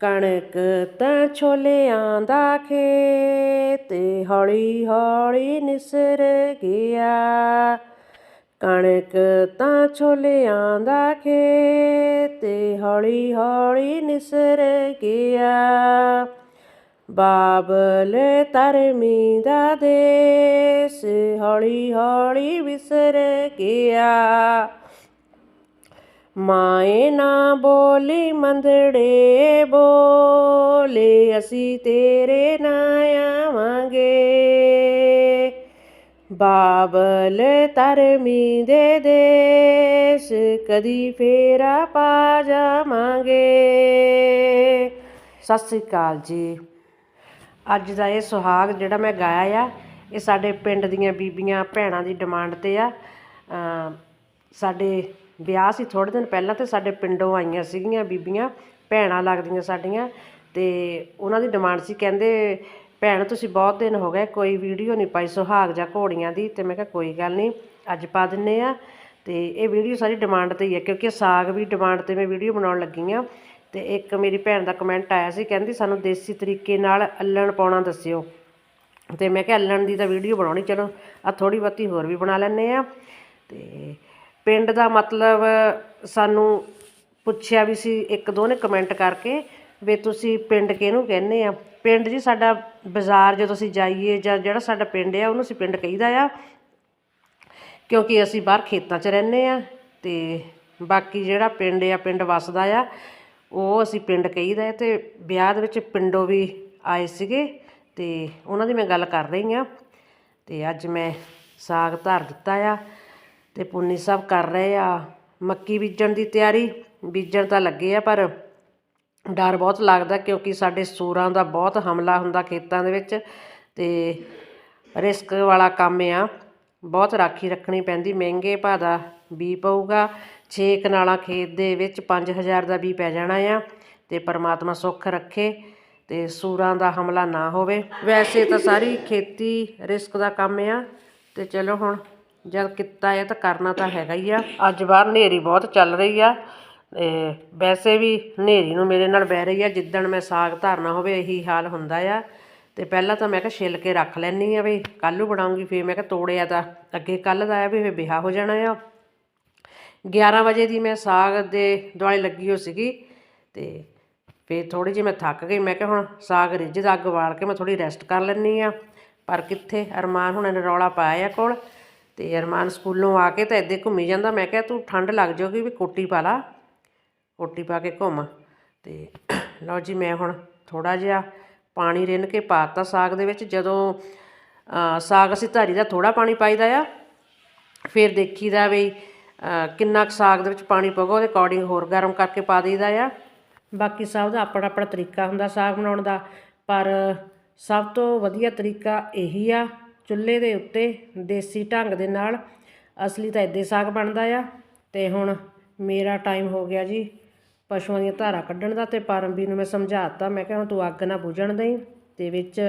ਕਣਕ ਤਾਂ ਛੋਲਿਆਂ ਦਾ ਖੇਤ, ਹੌਲੀ ਹੌਲੀ ਨਿਸਰ ਗਿਆ। ਕਣਕ ਤਾਂ ਛੋਲਿਆਂ ਦਾ ਖੇਤ, ਹੌਲੀ ਹੌਲੀ ਨਿਸਰ ਗਿਆ। ਬਾਬਲ ਤਰਮੀ ਦਾ ਦੇਸ, ਹੌਲੀ ਹੌਲੀ ਵਿਸਰ ਗਿਆ। ਮਾਏ ਨਾ ਬੋਲੀ ਮੰਦੜੇ ਬੋਲੇ, ਅਸੀਂ ਤੇਰੇ ਨਾ ਆਵਾਂਗੇ। ਬਾਬਲ ਤਰਮੀ ਦੇ ਦੇਸ, ਕਦੀ ਫੇਰਾ ਪਾ ਜਾਵਾਂਗੇ। ਸਤਿ ਸ੍ਰੀ ਅਕਾਲ ਜੀ। ਅੱਜ ਦਾ ਇਹ ਸੁਹਾਗ ਜਿਹੜਾ ਮੈਂ ਗਾਇਆ ਆ, ਇਹ ਸਾਡੇ ਪਿੰਡ ਦੀਆਂ ਬੀਬੀਆਂ, ਭੈਣਾਂ ਦੀ ਡਿਮਾਂਡ ਤੇ ਆ। ਸਾਡੇ ਵਿਆਹ ਸੀ ਥੋੜੇ ਦਿਨ ਪਹਿਲਾਂ ਤੇ ਸਾਡੇ ਪਿੰਡੋਂ ਆਈਆਂ ਸੀਗੀਆਂ ਬੀਬੀਆਂ, ਭੈਣਾਂ ਲੱਗਦੀਆਂ ਸਾਡੀਆਂ ਤੇ ਉਹਨਾਂ ਦੀ ਡਿਮਾਂਡ ਸੀ, ਕਹਿੰਦੇ ਭੈਣ ਤੁਸੀਂ ਬਹੁਤ ਦਿਨ ਹੋ ਗਏ ਕੋਈ ਵੀਡੀਓ ਨਹੀਂ ਪਾਈ ਸੁਹਾਗ ਜਾਂ ਘੋੜੀਆਂ ਦੀ ਤੇ ਮੈਂ ਕਿਹਾ ਕੋਈ ਗੱਲ ਨਹੀਂ, ਅੱਜ ਪਾ ਦਿੰਨੇ ਆ ਤੇ ਇਹ ਵੀਡੀਓ ਸਾਰੀ ਡਿਮਾਂਡ ਤੇ ਹੀ ਹੈ ਕਿਉਂਕਿ ਸਾਗ ਵੀ ਡਿਮਾਂਡ ਤੇ ਮੈਂ ਵੀਡੀਓ ਬਣਾਉਣ ਲੱਗੀ ਆ ਤੇ ਇੱਕ ਮੇਰੀ ਭੈਣ ਦਾ ਕਮੈਂਟ ਆਇਆ ਸੀ, ਕਹਿੰਦੀ ਸਾਨੂੰ ਦੇਸੀ ਤਰੀਕੇ ਨਾਲ ਅੱਲਣ ਪਾਉਣਾ ਦੱਸਿਓ ਤੇ ਮੈਂ ਕਿਹਾ ਅੱਲਣ ਦੀ ਤਾਂ ਵੀਡੀਓ ਬਣਾਉਣੀ, ਚਲੋ ਆ ਥੋੜੀ ਬਹੁਤੀ ਹੋਰ ਵੀ ਬਣਾ ਲੈਂਦੇ ਆ ਤੇ ਪਿੰਡ ਦਾ ਮਤਲਬ ਸਾਨੂੰ ਪੁੱਛਿਆ ਵੀ ਸੀ ਇੱਕ ਦੋ ਨੇ ਕਮੈਂਟ ਕਰਕੇ ਵੀ ਤੁਸੀਂ ਪਿੰਡ ਕਿਹਨੂੰ ਕਹਿੰਦੇ ਆ? ਪਿੰਡ ਜੀ ਸਾਡਾ ਬਾਜ਼ਾਰ ਜਦੋਂ ਅਸੀਂ ਜਾਈਏ ਜਾਂ ਜਿਹੜਾ ਸਾਡਾ ਪਿੰਡ ਆ, ਉਹਨੂੰ ਅਸੀਂ ਪਿੰਡ ਕਹੀਦਾ ਆ। ਕਿਉਂਕਿ ਅਸੀਂ ਬਾਹਰ ਖੇਤਾਂ 'ਚ ਰਹਿੰਦੇ ਆ ਤੇ ਬਾਕੀ ਜਿਹੜਾ ਪਿੰਡ ਆ, ਪਿੰਡ ਵਸਦਾ ਆ, ਉਹ ਅਸੀਂ ਪਿੰਡ ਕਹੀਦਾ ਹੈ ਤੇ ਵਿਆਹ ਦੇ ਵਿੱਚ ਪਿੰਡੋਂ ਵੀ ਆਏ ਸੀਗੇ ਤੇ ਉਹਨਾਂ ਦੀ ਮੈਂ ਗੱਲ ਕਰ ਰਹੀ ਆ। ਤੇ ਅੱਜ ਮੈਂ ਸਾਗ ਧਰ ਦਿੱਤਾ ਆ। ਤੇ ਪੁੰਨੀ ਸਾਹਿਬ ਕਰ ਰਹੇ ਆ। ਮੱਕੀ ਬੀਜਣ ਦੀ ਤਿਆਰੀ, ਬੀਜਣ ਤਾਂ ਲੱਗੇ ਆ, ਪਰ ਡਰ ਬਹੁਤ ਲੱਗਦਾ ਕਿਉਂਕਿ ਸਾਡੇ ਸੂਰਾਂ ਦਾ ਬਹੁਤ ਹਮਲਾ ਹੁੰਦਾ ਖੇਤਾਂ ਦੇ ਵਿੱਚ ਤੇ ਰਿਸਕ ਵਾਲਾ ਕੰਮ ਆ। ਬਹੁਤ ਰਾਖੀ ਰੱਖਣੀ ਪੈਂਦੀ, ਮਹਿੰਗੇ ਭਾਅ ਦਾ ਬੀ ਪਊਗਾ। 6 ਕਨਾਲਾਂ ਖੇਤ ਦੇ ਵਿੱਚ 5000 ਦਾ ਬੀ ਪੈ ਜਾਣਾ ਆ ਤੇ ਪਰਮਾਤਮਾ ਸੁੱਖ ਰੱਖੇ ਤੇ ਸੂਰਾਂ ਦਾ ਹਮਲਾ ਨਾ ਹੋਵੇ। ਵੈਸੇ ਤਾਂ ਸਾਰੀ ਖੇਤੀ ਰਿਸਕ ਦਾ ਕੰਮ ਆ ਤੇ ਚਲੋ ਹੁਣ ਜਦ ਕੀਤਾ ਹੈ ਤਾਂ ਕਰਨਾ ਤਾਂ ਹੈਗਾ ਹੀ ਆ। ਅੱਜ ਬਾਹਰ ਹਨੇਰੀ ਬਹੁਤ ਚੱਲ ਰਹੀ ਆ ਤੇ ਵੈਸੇ ਵੀ ਹਨੇਰੀ ਨੂੰ ਮੇਰੇ ਨਾਲ ਬਹਿ ਰਹੀ ਆ। ਜਿੱਦਣ ਮੈਂ ਸਾਗ ਧਾਰਨਾ ਹੋਵੇ ਇਹੀ ਹਾਲ ਹੁੰਦਾ ਆ। ਤੇ ਪਹਿਲਾਂ ਤਾਂ ਮੈਂ ਕਿਹਾ ਛਿੱਲ ਕੇ ਰੱਖ ਲੈਣੀ ਆ ਵੀ ਕੱਲ੍ਹ ਨੂੰ ਬਣਾਉਂਗੀ, ਫੇਰ ਮੈਂ ਕਿਹਾ ਤੋੜਿਆ ਤਾਂ ਅੱਗੇ ਕੱਲ੍ਹ ਦਾ ਆ ਵੀ ਫੇਰ ਵਿਆਹ ਹੋ ਜਾਣਾ ਆ। 11 ਵਜੇ ਦੀ ਮੈਂ ਸਾਗ ਦੇ ਦੁਆਲੇ ਲੱਗੀ ਹੋ ਸੀਗੀ ਤੇ ਫੇਰ ਥੋੜੀ ਜਿਹੀ ਮੈਂ ਥੱਕ ਗਈ। ਮੈਂ ਕਿਹਾ ਹੁਣ ਸਾਗ ਰਿੱਝ ਦਾ ਅੱਗ ਬਾਲ ਕੇ ਮੈਂ ਥੋੜੀ ਰੈਸਟ ਕਰ ਲੈਣੀ ਆ। ਪਰ ਕਿੱਥੇ? ਅਰਮਾਨ ਹੁਣ ਨੇ ਰੌਲਾ ਪਾਇਆ ਕੋਲ। ਤੇ ਅਰਮਾਨ ਸਕੂਲੋਂ ਆ ਕੇ ਤਾਂ ਇੱਦੇ ਘੁੰਮੀ ਜਾਂਦਾ। ਮੈਂ ਕਿਹਾ ਤੂੰ ਠੰਡ ਲੱਗ ਜਾਊਗੀ ਵੀ ਕੋਟੀ ਪਾ ਲਾ। ਕੋਟੀ ਪਾ ਕੇ ਘੁੰਮ। ਤੇ ਲਓ ਜੀ ਮੈਂ ਹੁਣ ਥੋੜਾ ਜਿਹਾ ਪਾਣੀ ਰਿੰਨ ਕੇ ਪਾਤਾ ਸਾਗ ਦੇ ਵਿੱਚ। ਜਦੋਂ ਸਾਗ ਅਸੀਂ ਧਾਰੀ ਦਾ ਥੋੜਾ ਪਾਣੀ ਪਾਈਦਾ ਆ, ਫਿਰ ਦੇਖੀਦਾ ਵੀ ਕਿੰਨਾ ਕੁ ਸਾਗ ਦੇ ਵਿੱਚ ਪਾਣੀ ਪਊਗਾ। ਉਹਦੇ ਅਕੋਰਡਿੰਗ ਹੋਰ ਗਰਮ ਕਰਕੇ ਪਾ ਦਈਦਾ ਆ। ਬਾਕੀ ਸਭ ਦਾ ਆਪਣਾ ਆਪਣਾ ਤਰੀਕਾ ਹੁੰਦਾ ਸਾਗ ਬਣਾਉਣ ਦਾ। ਪਰ ਸਭ ਤੋਂ ਵਧੀਆ ਤਰੀਕਾ ਇਹੀ ਆ ਚੁੱਲ੍ਹੇ ਦੇ ਉੱਤੇ ਦੇਸੀ ਢੰਗ ਦੇ ਨਾਲ ਅਸਲੀ ਤਾਂ ਇੱਦੇ ਸਾਗ ਬਣਦਾ ਆ ਤੇ ਹੁਣ ਮੇਰਾ ਟਾਈਮ ਹੋ ਗਿਆ ਜੀ ਪਸ਼ੂਆਂ ਦੀਆਂ ਧਾਰਾਂ ਕੱਢਣ ਦਾ ਤੇ ਪਰਮਵੀਰ ਨੂੰ ਮੈਂ ਸਮਝਾਤਾ ਮੈਂ ਕਿਹਾ ਹੁਣ ਤੂੰ ਅੱਗ ਨਾ ਬੁਝਣ ਦੇਈ ਤੇ ਵਿੱਚ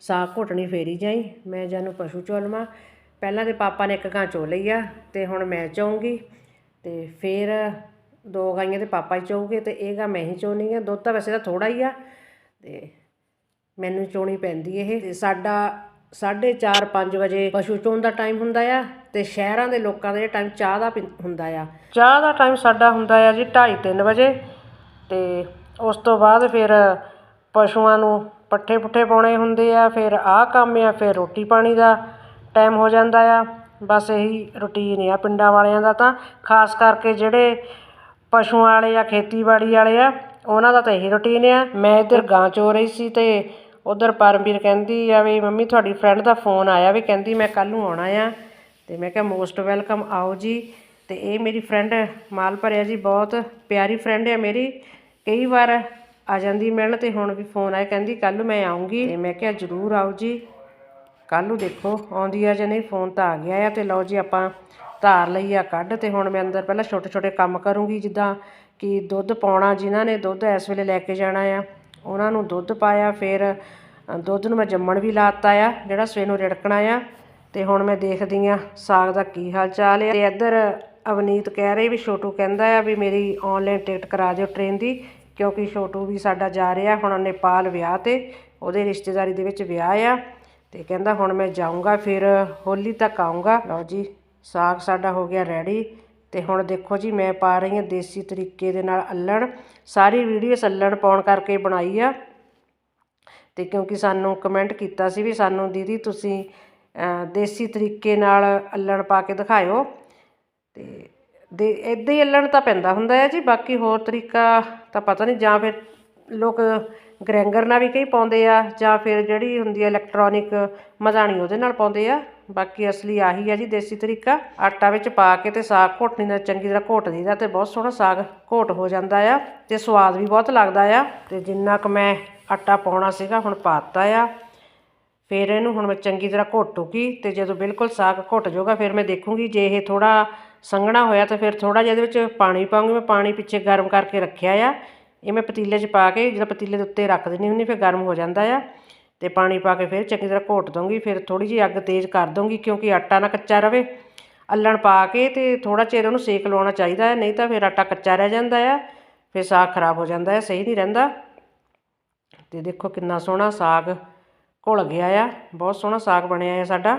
ਸਾਗ ਘੁੱਟਣੀ ਫੇਰੀ ਜਾਈ। ਮੈਂ ਜਾਨੂੰ ਪਸ਼ੂ ਚੋਲਵਾਂ। ਪਹਿਲਾਂ ਤੇ ਪਾਪਾ ਨੇ ਇੱਕ ਗਾਂ ਚੋ ਲਈ ਆ ਤੇ ਹੁਣ ਮੈਂ ਚਾਹੂੰਗੀ ਤੇ ਫਿਰ ਦੋ ਗਾਈਆਂ ਤੇ ਪਾਪਾ ਹੀ ਚੋਊਗੇ ਤੇ ਇਹ ਗਾਂ ਮੈਂ ਹੀ ਚੋਣੀ ਆ। ਦੁੱਧ ਤਾਂ ਵੈਸੇ ਤਾਂ ਥੋੜਾ ਹੀ ਆ ਤੇ ਮੈਨੂੰ ਚੋਣੀ ਪੈਂਦੀ ਇਹ ਸਾਡਾ 4:30 5 ਵਜੇ ਪਸ਼ੂ ਚੋਣ ਦਾ ਟਾਈਮ ਹੁੰਦਾ ਆ ਤੇ ਸ਼ਹਿਰਾਂ ਦੇ ਲੋਕਾਂ ਦਾ ਇਹ ਟਾਈਮ ਚਾਹ ਦਾ ਪੀ- ਹੁੰਦਾ ਆ। ਚਾਹ ਦਾ ਟਾਈਮ ਸਾਡਾ ਹੁੰਦਾ ਆ ਜੀ 2:30 3 ਵਜੇ ਤੇ ਉਸ ਤੋਂ ਬਾਅਦ ਫਿਰ ਪਸ਼ੂਆਂ ਨੂੰ ਪੱਠੇ ਪੁੱਠੇ ਪਾਉਣੇ ਹੁੰਦੇ ਆ, ਫਿਰ ਆਹ ਕੰਮ ਆ, ਫਿਰ ਰੋਟੀ ਪਾਣੀ ਦਾ ਟਾਈਮ ਹੋ ਜਾਂਦਾ ਆ। ਬਸ ਇਹੀ ਰੁਟੀਨ ਆ ਪਿੰਡਾਂ ਵਾਲਿਆਂ ਦਾ ਤਾਂ, ਖਾਸ ਕਰਕੇ ਜਿਹੜੇ ਪਸ਼ੂਆਂ ਵਾਲੇ ਆ, ਖੇਤੀਬਾੜੀ ਵਾਲੇ ਆ, ਉਹਨਾਂ ਦਾ ਤਾਂ ਇਹੀ ਰੁਟੀਨ ਆ। ਮੈਂ ਇੱਧਰ ਗਾਂ ਚੋ ਰਹੀ ਸੀ ਤੇ ਉਧਰ ਪਰਮਵੀਰ ਕਹਿੰਦੀ ਆ ਵੀ ਮੰਮੀ ਤੁਹਾਡੀ ਫਰੈਂਡ ਦਾ ਫੋਨ ਆਇਆ ਵੀ ਕਹਿੰਦੀ ਮੈਂ ਕੱਲ ਨੂੰ ਆਉਣਾ ਆ। ਤੇ ਮੈਂ ਕਿਹਾ ਮੋਸਟ ਵੈਲਕਮ ਆਓ ਜੀ। ਤੇ ਇਹ ਮੇਰੀ ਫਰੈਂਡ ਮਾਲ ਭਰਿਆ ਜੀ, ਬਹੁਤ ਪਿਆਰੀ ਫਰੈਂਡ ਹੈ ਮੇਰੀ। ਕਈ ਵਾਰ ਆ ਜਾਂਦੀ ਮਿਲਣ ਤੇ ਹੁਣ ਵੀ ਫੋਨ ਆਇਆ, ਕਹਿੰਦੀ ਕੱਲ ਮੈਂ ਆਉਂਗੀ। ਤੇ ਮੈਂ ਕਿਹਾ ਜ਼ਰੂਰ ਆਓ ਜੀ। ਕੱਲ ਨੂੰ ਦੇਖੋ, ਆਉਂਦੀ ਆ ਜਾਂ ਨਹੀਂ ਫੋਨ ਤਾਂ ਆ ਗਿਆ ਆ। ਤੇ ਲਓ ਜੀ ਆਪਾਂ ਧਾਰ ਲਈ ਆ ਕੱਢ ਤੇ ਹੁਣ ਮੈਂ ਅੰਦਰ ਪਹਿਲਾਂ ਛੋਟੇ ਛੋਟੇ ਕੰਮ ਕਰੂੰਗੀ, ਜਿੱਦਾਂ ਕਿ ਦੁੱਧ ਪਾਉਣਾ ਜਿਨ੍ਹਾਂ ਨੇ ਦੁੱਧ ਇਸ ਵੇਲੇ ਲੈ ਕੇ ਜਾਣਾ ਆ। ਉਹਨਾਂ ਨੂੰ ਦੁੱਧ ਪਾਇਆ, ਫਿਰ ਦੁੱਧ ਨੂੰ ਮੈਂ ਜੰਮਣ ਵੀ ਲਾਤਾ ਆ, ਜਿਹੜਾ ਸਵੇਰ ਨੂੰ ਰਿੜਕਣਾ ਆ। ਤੇ ਹੁਣ ਮੈਂ ਦੇਖਦੀ ਆ ਸਾਗ ਦਾ ਕੀ ਹਾਲ ਚਾਲ ਆ। ਤੇ ਇੱਧਰ ਅਵਨੀਤ ਕਹਿ ਰਹੀ ਵੀ ਛੋਟੂ ਕਹਿੰਦਾ ਆ ਵੀ ਮੇਰੀ ਆਨਲਾਈਨ ਟਿਕਟ ਕਰਾ ਦਿਓ ਟ੍ਰੇਨ ਦੀ, ਕਿਉਂਕਿ ਛੋਟੂ ਵੀ ਸਾਡਾ ਜਾ ਰਿਹਾ, ਹੁਣ ਨੇਪਾਲ ਵਿਆਹ ਤੇ, ਉਹਦੇ ਰਿਸ਼ਤੇਦਾਰੀ ਦੇ ਵਿੱਚ ਵਿਆਹ ਆ। ਤੇ ਕਹਿੰਦਾ ਹੁਣ ਮੈਂ ਜਾਊਂਗਾ, ਫਿਰ ਹੋਲੀ ਤੱਕ ਆਊਂਗਾ। ਲਓ ਜੀ, ਸਾਗ ਸਾਡਾ ਹੋ ਗਿਆ ਰੈਡੀ ਅਤੇ ਹੁਣ ਦੇਖੋ ਜੀ, ਮੈਂ ਪਾ ਰਹੀ ਹਾਂ ਦੇਸੀ ਤਰੀਕੇ ਦੇ ਨਾਲ ਅੱਲਣ। ਸਾਰੀ ਵੀਡੀਓ ਇਸ ਅੱਲਣ ਪਾਉਣ ਕਰਕੇ ਬਣਾਈ ਆ। ਅਤੇ ਕਿਉਂਕਿ ਸਾਨੂੰ ਕਮੈਂਟ ਕੀਤਾ ਸੀ ਵੀ ਸਾਨੂੰ ਦੀਦੀ ਤੁਸੀਂ ਦੇਸੀ ਤਰੀਕੇ ਨਾਲ ਅੱਲਣ ਪਾ ਕੇ ਦਿਖਾਇਓ। ਅਤੇ ਦੇ ਇਦਾਂ ਹੀ ਅੱਲਣ ਤਾਂ ਪੈਂਦਾ ਹੁੰਦਾ ਹੈ ਜੀ। ਬਾਕੀ ਹੋਰ ਤਰੀਕਾ ਤਾਂ ਪਤਾ ਨਹੀਂ, ਜਾਂ ਫਿਰ ਲੋਕ ਗ੍ਰੈਂਗਰ ਨਾਲ ਵੀ ਕਈ ਪਾਉਂਦੇ ਆ, ਜਾਂ ਫਿਰ ਜਿਹੜੀ ਹੁੰਦੀ ਹੈ ਇਲੈਕਟ੍ਰੋਨਿਕ ਮਧਾਣੀ ਉਹਦੇ ਨਾਲ ਪਾਉਂਦੇ ਆ। ਬਾਕੀ ਅਸਲੀ ਆਹੀ ਆ ਜੀ, ਦੇਸੀ ਤਰੀਕਾ। ਆਟਾ ਵਿੱਚ ਪਾ ਕੇ ਤੇ ਸਾਗ ਘੋਟਣੀ ਦਾ, ਚੰਗੀ ਤਰ੍ਹਾਂ ਘੋਟ ਦਈਦਾ ਤੇ ਬਹੁਤ ਸੋਹਣਾ ਸਾਗ ਘੋਟ ਹੋ ਜਾਂਦਾ ਆ ਤੇ ਸਵਾਦ ਵੀ ਬਹੁਤ ਲੱਗਦਾ ਆ। ਤੇ ਜਿੰਨਾ ਕੁ ਮੈਂ ਆਟਾ ਪਾਉਣਾ ਸੀਗਾ, ਹੁਣ ਪਾਤਾ ਆ। ਫਿਰ ਇਹਨੂੰ ਹੁਣ ਮੈਂ ਚੰਗੀ ਤਰ੍ਹਾਂ ਘੋਟੂਗੀ ਤੇ ਜਦੋਂ ਬਿਲਕੁਲ ਸਾਗ ਘੁੱਟ ਜਾਊਗਾ, ਫਿਰ ਮੈਂ ਦੇਖੂੰਗੀ ਜੇ ਇਹ ਥੋੜਾ ਸੰਘਣਾ ਹੋਇਆ ਤਾਂ ਫਿਰ ਥੋੜਾ ਜਿਹਾ ਇਹਦੇ ਵਿੱਚ ਪਾਣੀ ਪਾਉਂਗੀ ਮੈਂ ਪਾਣੀ ਪਿੱਛੇ ਗਰਮ ਕਰਕੇ ਰੱਖਿਆ ਆ। ਇਹ ਮੈਂ ਪਤੀਲੇ 'ਚ ਪਾ ਕੇ, ਜਦੋਂ ਪਤੀਲੇ ਦੇ ਉੱਤੇ ਰੱਖ ਦਿੰਦੀ ਹੁੰਦੀ, ਫਿਰ ਗਰਮ ਹੋ ਜਾਂਦਾ ਆ। ਤੇ ਪਾਣੀ ਪਾ ਕੇ ਫਿਰ ਚੰਗੀ ਤਰ੍ਹਾਂ ਘੋਟ ਦੂੰਗੀ ਫਿਰ ਥੋੜੀ ਜਿਹੀ ਅੱਗ ਤੇਜ਼ ਕਰ ਦੂੰਗੀ ਕਿਉਂਕਿ ਆਟਾ ਨਾ ਕੱਚਾ ਰਵੇ। ਅੱਲਣ ਪਾ ਕੇ ਤੇ ਥੋੜਾ ਚਿਰ ਉਹਨੂੰ ਸੇਕ ਲਵਾਉਣਾ ਚਾਹੀਦਾ ਹੈ, ਨਹੀਂ ਤਾਂ ਫਿਰ ਆਟਾ ਕੱਚਾ ਰਹਿ ਜਾਂਦਾ ਆ ਫਿਰ ਸਾਗ ਖਰਾਬ ਹੋ ਜਾਂਦਾ ਹੈ, ਸਹੀ ਨਹੀਂ ਰਹਿੰਦਾ। ਤੇ ਦੇਖੋ ਕਿੰਨਾ ਸੋਹਣਾ ਸਾਗ ਘੁਲ ਗਿਆ ਆ, ਬਹੁਤ ਸੋਹਣਾ ਸਾਗ ਬਣਿਆ ਆ ਸਾਡਾ।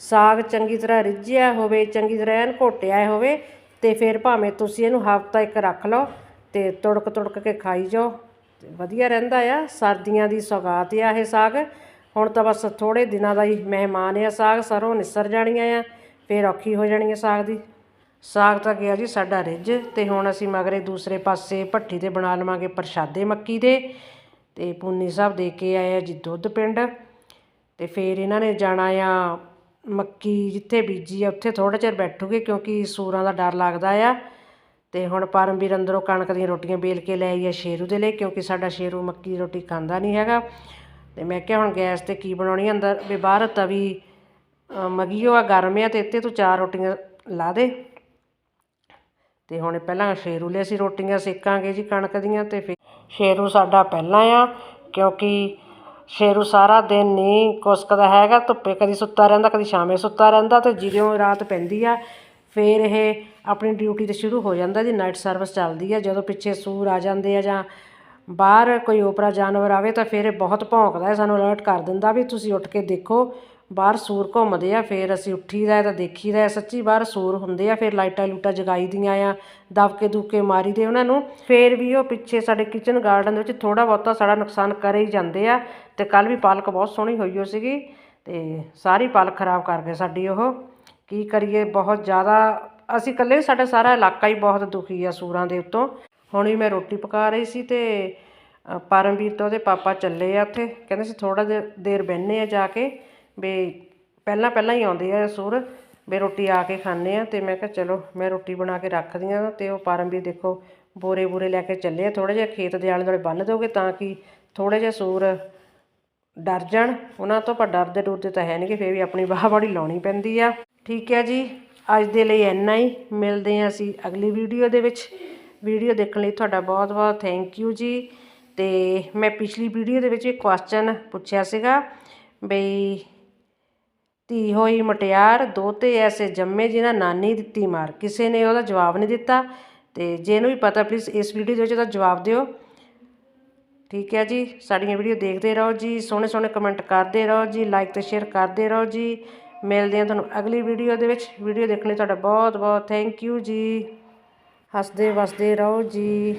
ਸਾਗ ਚੰਗੀ ਤਰ੍ਹਾਂ ਰਿੱਝਿਆ ਹੋਵੇ, ਚੰਗੀ ਤਰ੍ਹਾਂ ਐਨ ਘੋਟਿਆ ਹੋਵੇ ਤੇ ਫਿਰ ਭਾਵੇਂ ਤੁਸੀਂ ਇਹਨੂੰ ਹਫਤਾ ਇੱਕ ਰੱਖ ਲਓ ਤੇ ਤੁੜਕ ਤੁੜਕ ਕੇ ਖਾਈ ਜਾਓ। ਤੇ ਵਧੀਆ ਰਹਿੰਦਾ ਆ, ਸਰਦੀਆਂ ਦੀ ਸੌਗਾਤ ਆ ਇਹ ਸਾਗ। ਹੁਣ ਤਾਂ ਬਸ ਥੋੜੇ ਦਿਨਾਂ ਦਾ ਹੀ ਮਹਿਮਾਨ ਆ ਸਾਗ, ਸਰੋਂ ਨਿਸਰ ਜਾਣੀਆਂ ਆ, ਫਿਰ ਔਖੀ ਹੋ ਜਾਣੀ ਆ ਸਾਗ ਦੀ। ਸਾਗ ਤਾਂ ਗਿਆ ਜੀ ਸਾਡਾ ਰਿੱਝ ਤੇ ਹੁਣ ਅਸੀਂ ਮਗਰੇ ਦੂਸਰੇ ਪਾਸੇ ਭੱਠੀ ਤੇ ਬਣਾ ਲਵਾਂਗੇ ਪ੍ਰਸ਼ਾਦੇ ਮੱਕੀ ਦੇ ਤੇ ਪੂਨੀ ਸਾਹਿਬ ਦੇ ਕੇ ਆਏ ਆ ਜੀ ਦੁੱਧ ਪਿੰਡ ਤੇ ਫਿਰ ਇਹਨਾਂ ਨੇ ਜਾਣਾ ਆ ਮੱਕੀ ਜਿੱਥੇ ਬੀਜੀ ਆ ਉੱਥੇ ਥੋੜਾ ਚਿਰ ਬੈਠੂਗੇ ਕਿਉਂਕਿ ਸੂਰਾਂ ਦਾ ਡਰ ਲੱਗਦਾ ਆ। ਤੇ ਹੁਣ ਪਰਮਵੀਰ ਅੰਦਰੋਂ ਕਣਕ ਦੀਆਂ ਰੋਟੀਆਂ ਬੇਲ ਕੇ ਲੈ ਆਈ ਆ ਸ਼ੇਰੂ ਦੇ ਲਈ, ਕਿਉਂਕਿ ਸਾਡਾ ਸ਼ੇਰੂ ਮੱਕੀ ਦੀ ਰੋਟੀ ਖਾਂਦਾ ਨਹੀਂ ਹੈਗਾ। ਤੇ ਮੈਂ ਕਿਹਾ ਹੁਣ ਗੈਸ ਤੇ ਕੀ ਬਣਾਉਣੀ ਅੰਦਰ? ਵੀ ਬਾਹਰ ਤਵੀ ਮਗੀਓ ਆ ਗਰਮ ਆ ਤੇ ਇੱਥੇ ਤੂੰ ਚਾਰ ਰੋਟੀਆਂ ਲਾ ਦੇ। ਤੇ ਹੁਣ ਪਹਿਲਾਂ ਸ਼ੇਰੂ ਲਈ ਅਸੀਂ ਰੋਟੀਆਂ ਸੇਕਾਂਗੇ ਜੀ ਕਣਕ ਦੀਆਂ ਤੇ ਫਿਰ ਸ਼ੇਰੂ ਸਾਡਾ ਪਹਿਲਾਂ ਆ, ਕਿਉਂਕਿ ਸ਼ੇਰੂ ਸਾਰਾ ਦਿਨ ਨਹੀਂ ਕੁਸਕਦਾ ਹੈਗਾ, ਧੁੱਪੇ ਕਦੀ ਸੁੱਤਾ ਰਹਿੰਦਾ, ਕਦੀ ਸ਼ਾਮੇ ਸੁੱਤਾ ਰਹਿੰਦਾ ਤੇ ਜਦੋਂ ਰਾਤ ਪੈਂਦੀ ਆ ਫਿਰ ਇਹ ਆਪਣੀ ਡਿਊਟੀ ਤੇ ਸ਼ੁਰੂ ਹੋ ਜਾਂਦਾ ਜੀ ਨਾਈਟ ਸਰਵਿਸ ਚੱਲਦੀ ਆ। ਜਦੋਂ ਪਿੱਛੇ ਸੂਰ ਆ ਜਾਂਦੇ ਆ ਜਾਂ ਬਾਹਰ ਕੋਈ ਓਪਰਾ ਜਾਨਵਰ ਆਵੇ ਤਾਂ ਫਿਰ ਇਹ ਬਹੁਤ ਭੌਂਕਦਾ ਹੈ, ਸਾਨੂੰ ਅਲਰਟ ਕਰ ਦਿੰਦਾ ਵੀ ਤੁਸੀਂ ਉੱਠ ਕੇ ਦੇਖੋ, ਬਾਹਰ ਸੂਰ ਘੁੰਮਦੇ ਆ, ਫਿਰ ਅਸੀਂ ਉੱਠੀਦਾ ਹੈ ਤਾਂ ਦੇਖੀਦਾ ਹੈ। ਸੱਚੀ ਬਾਹਰ ਸੂਰ ਹੁੰਦੇ ਆ, ਫਿਰ ਲਾਈਟਾਂ ਲੂਟਾਂ ਜਗਾਈ ਦੀਆਂ ਆ, ਦਬਕੇ ਦੁਬਕੇ ਮਾਰੀਦੇ ਉਹਨਾਂ ਨੂੰ। ਫਿਰ ਵੀ ਉਹ ਪਿੱਛੇ ਸਾਡੇ ਕਿਚਨ ਗਾਰਡਨ ਦੇ ਵਿੱਚ ਥੋੜਾ ਬਹੁਤਾ ਸਾਡਾ ਨੁਕਸਾਨ ਕਰ ਹੀ ਜਾਂਦੇ ਆ ਤੇ ਕੱਲ ਵੀ ਪਾਲਕ ਬਹੁਤ ਸੋਹਣੀ ਹੋਈ ਹੋ ਸੀਗੀ ਤੇ ਸਾਰੀ ਪਾਲਕ ਖਰਾਬ ਕਰ ਗਏ ਸਾਡੀ ਉਹ। ਕੀ ਕਰੀਏ, ਬਹੁਤ ਜ਼ਿਆਦਾ, ਅਸੀਂ ਇਕੱਲੇ ਸਾਡਾ ਸਾਰਾ ਇਲਾਕਾ ਹੀ ਬਹੁਤ ਦੁਖੀ ਆ ਸੂਰਾਂ ਦੇ ਉੱਤੋਂ। ਹੁਣ ਵੀ ਮੈਂ ਰੋਟੀ ਪਕਾ ਰਹੀ ਸੀ ਤੇ ਪਰਮਵੀਰ ਤੋਂ ਉਹਦੇ ਪਾਪਾ ਚੱਲੇ ਆ ਉੱਥੇ। ਕਹਿੰਦੇ ਸੀ ਥੋੜਾ ਦੇਰ ਬਹਿਨੇ ਆ ਜਾ ਕੇ, ਵੀ ਪਹਿਲਾਂ ਪਹਿਲਾਂ ਹੀ ਆਉਂਦੇ ਆ ਸੂਰ, ਵੀ ਰੋਟੀ ਆ ਕੇ ਖਾਣੇ ਆ। ਤੇ ਮੈਂ ਕਿਹਾ ਚਲੋ, ਮੈਂ ਰੋਟੀ ਬਣਾ ਕੇ ਰੱਖਦੀ ਆ ਤੇ ਉਹ ਪਰਮਵੀਰ ਦੇਖੋ, ਬੋਰੇ ਬੂਰੇ ਲੈ ਕੇ ਚੱਲੇ ਆ। ਥੋੜਾ ਜਿਹਾ ਖੇਤ ਦੇ ਆਲੇ ਦੁਆਲੇ ਬੰਨ ਦੋਗੇ ਤਾਂ ਕਿ ਥੋੜੇ ਜਿਹਾ ਸੂਰ ਡਰ ਜਾਣ। ਉਹਨਾਂ ਤੋਂ ਪਰ ਡਰਦੇ ਡਰਦੇ ਤਾਂ ਹੈ ਨਹੀਂ ਕਿ ਫੇਰ ਵੀ ਆਪਣੀ ਬਾਹ ਬੜੀ ਲਾਉਣੀ ਪੈਂਦੀ ਆ। ਠੀਕ ਹੈ ਜੀ, ਅੱਜ ਦੇ ਲਈ ਇੰਨਾ ਹੀ। ਮਿਲਦੇ ਹਾਂ ਅਸੀਂ ਅਗਲੀ ਵੀਡੀਓ ਦੇ ਵਿੱਚ। ਵੀਡੀਓ ਦੇਖਣ ਲਈ ਤੁਹਾਡਾ ਬਹੁਤ ਬਹੁਤ ਥੈਂਕ ਯੂ ਜੀ। ਤੇ ਮੈਂ ਪਿਛਲੀ ਵੀਡੀਓ ਦੇ ਵਿੱਚ ਇੱਕ ਕੁਐਸਚਨ ਪੁੱਛਿਆ ਸੀਗਾ ਬਈ, ਧੀ ਹੋਈ ਮਟਿਆਰ ਦੋਤੇ ਐਸੇ ਜੰਮੇ ਜਿਨ੍ਹਾਂ ਨਾਨੀ ਦਿੱਤੀ ਮਾਰ। ਕਿਸੇ ਨੇ ਉਹਦਾ ਜਵਾਬ ਨਹੀਂ ਦਿੱਤਾ। ਤੇ ਜਿਹਨੂੰ ਵੀ ਪਤਾ ਪਲੀਜ਼ ਇਸ ਵੀਡੀਓ ਦੇ ਵਿੱਚ ਉਹਦਾ ਜਵਾਬ ਦਿਓ। ਠੀਕ ਹੈ ਜੀ, ਸਾਡੀਆਂ ਵੀਡੀਓ ਦੇਖਦੇ ਰਹੋ ਜੀ ਸੋਹਣੇ ਸੋਹਣੇ ਕਮੈਂਟ ਕਰਦੇ ਰਹੋ ਜੀ ਲਾਈਕ ਤੇ ਸ਼ੇਅਰ ਕਰਦੇ ਰਹੋ ਜੀ। ਮਿਲਦੇ ਹਾਂ ਤੁਹਾਨੂੰ ਅਗਲੀ ਵੀਡੀਓ ਦੇ ਵਿੱਚ। ਵੀਡੀਓ ਦੇਖਣ ਲਈ ਤੁਹਾਡਾ ਬਹੁਤ ਬਹੁਤ ਥੈਂਕ ਯੂ ਜੀ। ਹੱਸਦੇ ਵਸਦੇ ਰਹੋ ਜੀ।